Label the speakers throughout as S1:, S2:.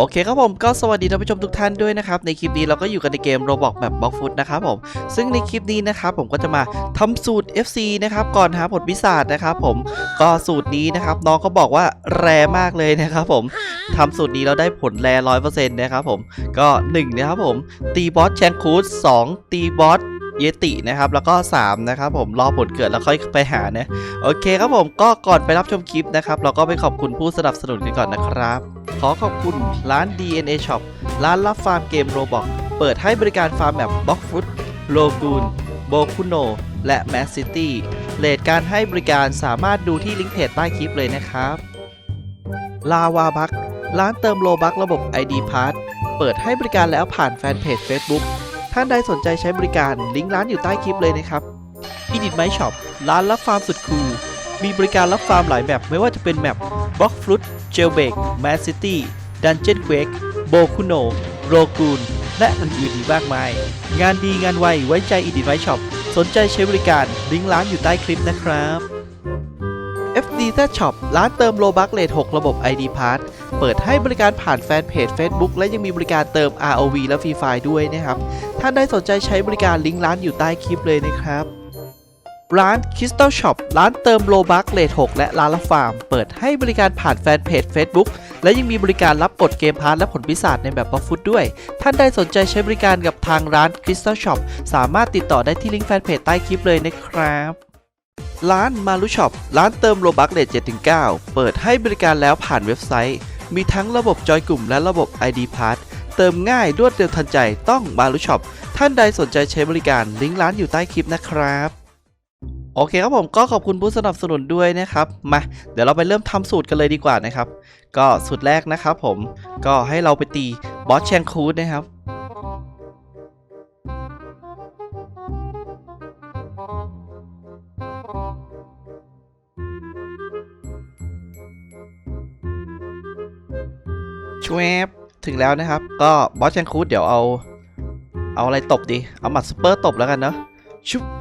S1: โอเคครับผมก็สวัสดีท่านผู้ชมทุกท่านด้วยนะครับ ในคลิปนี้เราก็อยู่กันในเกม Roblox แบบ b l o c k f o o t นะครับผมซึ่งในคลิปนี้นะครับผมก็จะมาทำสูตร FC นะครับก่อนหาผลพิศาจนะครับผมก็สูตรนี้นะครับน้องก็บอกว่าแรมากเลยนะครับผมทำสูตรนี้เราได้ผลแรร้อยเปอร์เซ็นต์นะครับผมก็1นะครับผมตีบอสแชงคูด2ตีบอสเยตินะครับแล้วก็ 3 นะครับผมรอผลเกิดแล้วค่อยไปหานะโอเคครับผมก็ก่อนไปรับชมคลิปนะครับ เราก็ไปขอบคุณผู้สนับสนุนกันก่อนนะครับ ขอขอบคุณร้าน DNA Shop ร้านรับฟาร์มเกมโรบอกเปิดให้บริการฟาร์มแบบบ็อกฟุตโลกูนโบคุโน และแมสซิตี้เลทการให้บริการสามารถดูที่ลิงก์เพจใต้คลิปเลยนะครับ ลาวาบักร้านเติมโลบักระบบ ID Pass เปิดให้บริการแล้วผ่านแฟนเพจ Facebook ท่านใดสนใจใช้บริการลิงก์ร้านอยู่ใต้คลิปเลยนะครับอีดิทไมช็อปร้านรับฟาร์มสุดคูลมีบริการรับฟาร์มหลายแบบไม่ว่าจะเป็นแมปบล็อกฟลุต เจลเบกแมสซิตี้ดันเจียนเควกโบคุโนโรกูนและอื่นๆอีกมากมาย งานดีงานไวไว้ใจอีดิไวช็อปสนใจใช้บริการลิงก์ร้านอยู่ใต้คลิปนะครับ FDZ Shop ร้านเติมโลบักเลท6ระบบ ID Pass เปิดให้บริการผ่านแฟนเพจ Facebook และยังมีบริการเติม ROV และ Free f i ด้วยนะครับ ท่านใดสนใจใช้บริการลิงก์ร้านอยู่ใต้คลิปเลยนะครับ ร้าน Crystal Shop ร้านเติมโลบักเลท6และร้านละฟาร์ม เปิดให้บริการผ่านแฟนเพจ Facebook และยังมีบริการรับกดเกมพาร์ทและผลพิศาจในแบบบัฟฟุตด้วย ท่านใดสนใจใช้บริการกับทางร้าน Crystal Shop สามารถติดต่อได้ที่ลิงก์แฟนเพจใต้คลิปเลยนะครับร้านมารุช็อปร้านเติมโลบักเลท7-9 เปิดให้บริการแล้วผ่านเว็บไซต์ มีทั้งระบบจอยกลุ่มและระบบ ID Pass เติมง่ายรวดเร็วทันใจต้องมารุช็อปท่านใดสนใจใช้บริการลิงก์ร้านอยู่ใต้คลิปนะครับ โอเคครับผมก็ขอบคุณผู้สนับสนุนด้วยนะครับ มาเดี๋ยวเราไปเริ่มทำสูตรกันเลยดีกว่านะครับ ก็สูตรแรกนะครับผมก็ให้เราไปตีบอสแชงคูดนะครับชวบถึงแล้วนะครับ ก็บอสแชงคูดเดี๋ยวเอา เอาอะไรตบดี เอาหมัดสเปอร์ตบแล้วกันเนาะชุบ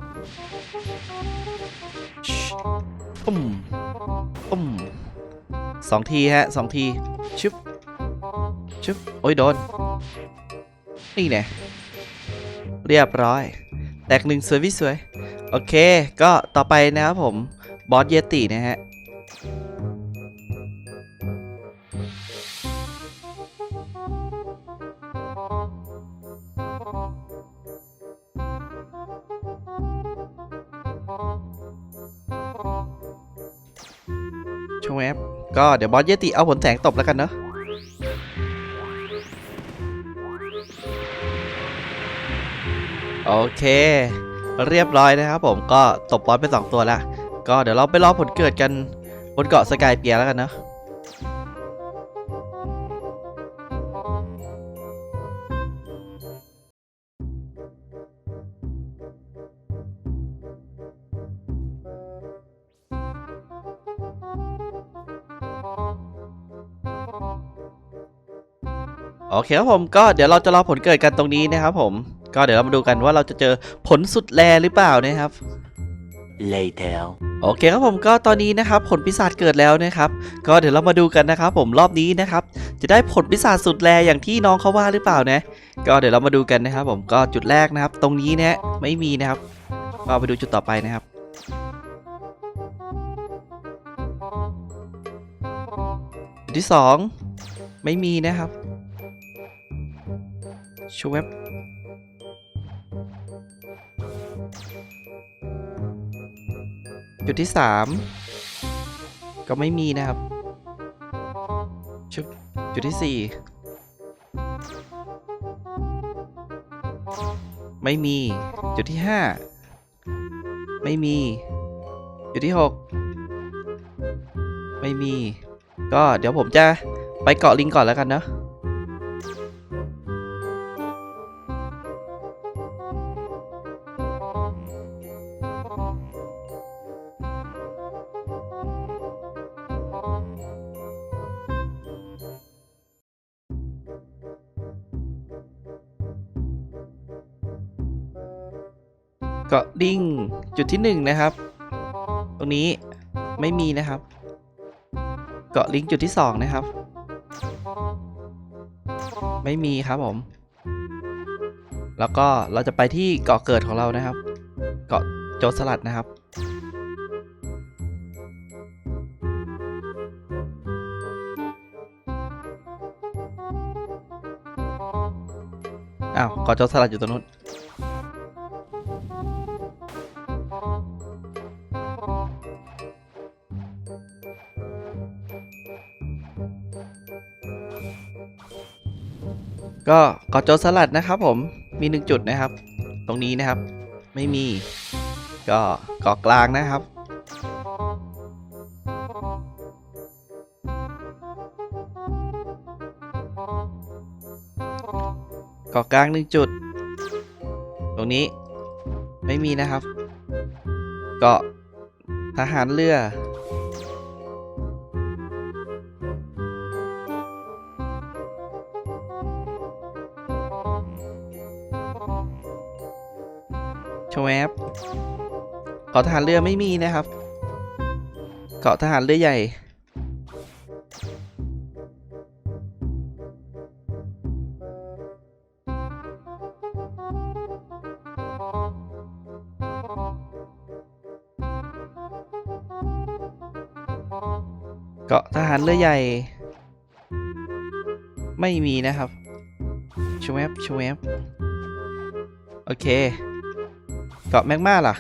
S1: ปุ่มปุ่มสองทีฮะสองทีชุบชุบโอ้ยโดน นี่แน่เรียบร้อย แตกหนึ่งสวยวิสวย โอเค ก็ต่อไปนะครับผม บอสเยตินะฮะ ชวบก็เดี๋ยวบอสเยติเอาผลแสงตบแล้วกันเนาะโอเค เรียบร้อยนะครับผมก็ตบบอสไปสองตัวละก็เดี๋ยวเราไปรอผลเกิดกันบนเกาะสกายเปียแล้วกันเนาะ โอเคครับผมก็เดี๋ยวเราจะรอผลเกิดกันตรงนี้นะครับผม ก็เดี๋ยวเรามาดูกันว่าเราจะเจอผลสุดแรหรือเปล่านะครับ
S2: later
S1: โอเคครับผมก็ตอนนี้นะครับผลปีศาจเกิดแล้วนะครับ ก็เดี๋ยวเรามาดูกันนะครับผมรอบนี้นะครับ จะได้ผลปีศาจสุดแรอย่างที่น้องเขาว่าหรือเปล่านะ ก็เดี๋ยวเรามาดูกันนะครับ ผมก็จุดแรกนะครับ ตรงนี้นะไม่มีนะครับ ก็ไปดูจุดต่อไปนะครับจุดที่สองไม่มีนะครับ ชูเว็บจุดที่สามก็ไม่มีนะครับ ชุบจุดที่สี่ไม่มี จุดที่ห้าไม่มี จุดที่หกไม่มี ก็เดี๋ยวผมจะไปเกาะลิงก่อนแล้วกันเนอะ เกาะลิงจุดที่หนึ่งนะครับ ตรงนี้ไม่มีนะครับ เกาะลิงจุดที่สองนะครับ ไม่มีครับผม แล้วก็เราจะไปที่เกาะเกิดของเรานะครับ เกาะโจรสลัดนะครับอ้าวเกาะโจรสลัดอยู่ตรงนู้น ก็เกาะโจรสลัดนะครับผมมีหนึ่งจุดนะครับ ตรงนี้นะครับ ไม่มี ก็เกาะกลางนะครับ เกาะกลางหนึ่งจุด ตรงนี้ไม่มีนะครับ เกาะทหารเรือ ชวบเกาะทหารเรือไม่มีนะครับ เกาะทหารเรือใหญ่ เกาะทหารเรือใหญ่ ไม่มีนะครับชวบชวบโอเค เกาะแมกมาล่ะ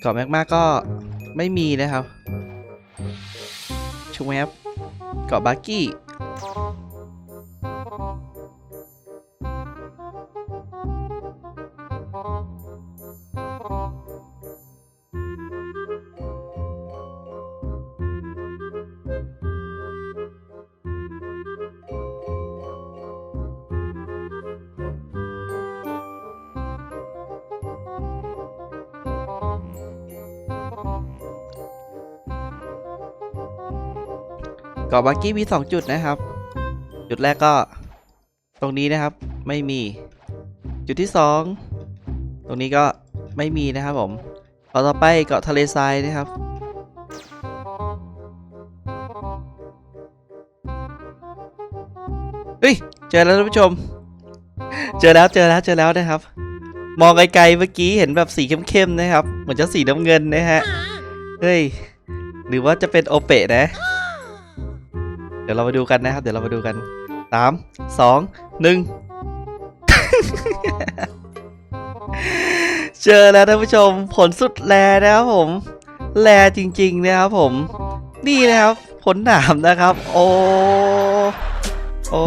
S1: เกาะแมกมาก็ไม่มีนะครับชูแมปเกาะบาร์กี้ Thank you. เกาะบาร์กี้มี 2 จุดนะครับ จุดแรกก็ตรงนี้นะครับไม่มีจุดที่ 2 ตรงนี้ก็ไม่มีนะครับผมเกาะต่อไปเกาะทะเลทรายนะครับเฮ้ยเจอแล้วท่านผู้ชม เจอแล้วเจอแล้วเจอแล้วนะครับ มองไกลๆเมื่อกี้เห็นแบบสีเข้มๆนะครับ เหมือนจะสีน้ำเงินนะฮะ เฮ้ย หรือว่าจะเป็นโอเปะนะ เดี๋ยวเรามาดูกันนะครับ เดี๋ยวเรามาดูกันสามสองหนึ่งเจอแล้วท่านผู้ชมผลสุดแลนะครับผม แลจริง ๆ นะครับผม นี่นะครับ ผลหนามนะครับ โอ้โอ้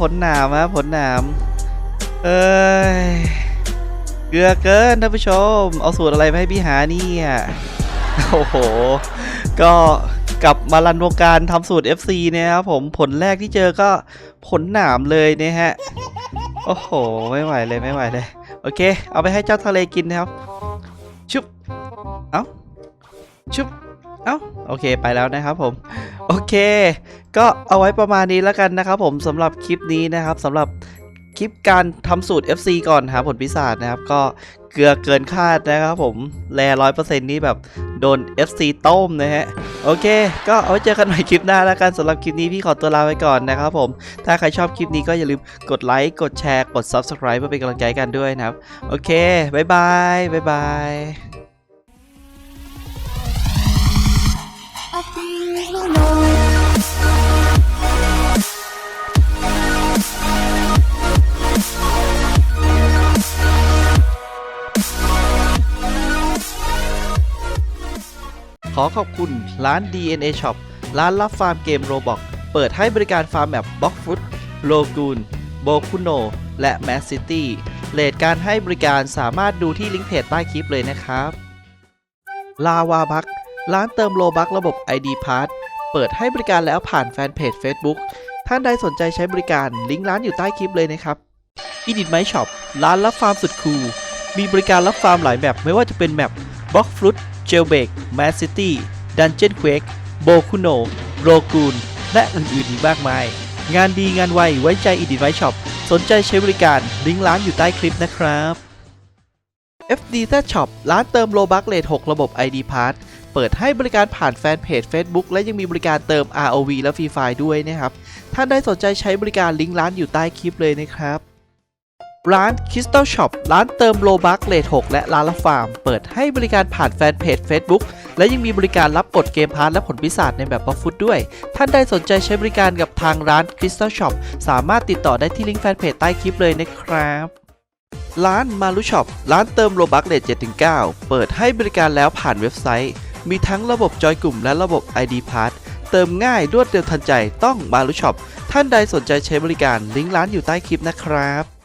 S1: ผลหนามนะผลหนามเอ้ยเกลือเกินท่านผู้ชม เอาสูตรอะไรมาให้พี่หาเนี่ยโอ้โห ก็ กลับมารันวงการทำสูตร FC เนี่ยครับผมผลแรกที่เจอก็ผลหนามเลยเนี่ยฮะ โอ้โห ไม่ไหวเลยไม่ไหวเลย โอเค เอาไปให้เจ้าทะเลกินนะครับ ชุบ เอ้า ชุบ เอ้า โอเคไปแล้วนะครับผม โอเค ก็เอาไว้ประมาณนี้แล้วกันนะครับผมสำหรับคลิปนี้นะครับสำหรับคลิปการทำสูตร FC ก่อนหาผลพิศาจนะครับ ก็ เกลือเกินคาดนะครับผมแลร้อยเปอร์เซ็นต์นี่แบบโดน FC ต้มนะฮะ โอเค ก็เอาไว้เจอกันใหม่คลิปหน้าแล้วกันสำหรับคลิปนี้พี่ขอตัวลาไปก่อนนะครับผม ถ้าใครชอบคลิปนี้ก็อย่าลืมกดไลค์ กดแชร์ กด Subscribe เพื่อเป็นกำลังใจกันด้วยนะครับ โอเค บ๊ายบาย บ๊ายบาย
S3: I feel alone.
S1: ขอขอบคุณร้าน DNA Shop ร้านรับฟาร์มเกมโรบอกเปิดให้บริการฟาร์มแบบบล็อกฟุตโลกูนโบคุโน และแมสซิตี้เลทการให้บริการสามารถดูที่ลิงก์เพจใต้คลิปเลยนะครับลาวาบักร้านเติมโลบักระบบ ID p a s s เปิดให้บริการแล้วผ่านแฟนเพจ Facebook ท่านใดสนใจใช้บริการลิงก์ร้านอยู่ใต้คลิปเลยนะครับ e d i t My Shop ร้านรับฟาร์มสุดคูลมีบริการรับฟาร์มหลายแบบไม่ว่าจะเป็นแบบบล็อกฟลุต Jailbreak Mad City Dungeon Quake b o k u n o r o g u n และอื่นๆอีกมากมาย งานดีงานไวไว้ใจ e d i v i c e Shop สนใจใช้บริการลิงก์ร้านอยู่ใต้คลิปนะครับ FD z Shop ร้านเติมโลบักเลท6ระบบ ID Pass เปิดให้บริการผ่านแฟนเพจ Facebook และยังมีบริการเติม ROV และ Free f i ด้วยนะครับ ท่านใดสนใจใช้บริการลิงก์ร้านอยู่ใต้คลิปเลยนะครับ ร้าน Crystal Shop ร้านเติมโลบักเลท6และร้านละฟาร์ม เปิดให้บริการผ่านแฟนเพจ Facebook และยังมีบริการรับกดเกมพาร์ทและผลพิศาจในแบบบัฟฟุตด้วย ท่านใดสนใจใช้บริการกับทางร้าน Crystal Shop สามารถติดต่อได้ที่ลิงก์แฟนเพจใต้คลิปเลยนะครับร้านมารุช็อปร้านเติมโลบักเลท7-9 เปิดให้บริการแล้วผ่านเว็บไซต์ มีทั้งระบบจอยกลุ่มและระบบ ID Pass เติมง่ายรวดเร็วทันใจต้องมารุช็อปท่านใดสนใจใช้บริการลิงก์ร้านอยู่ใต้คลิปนะครับ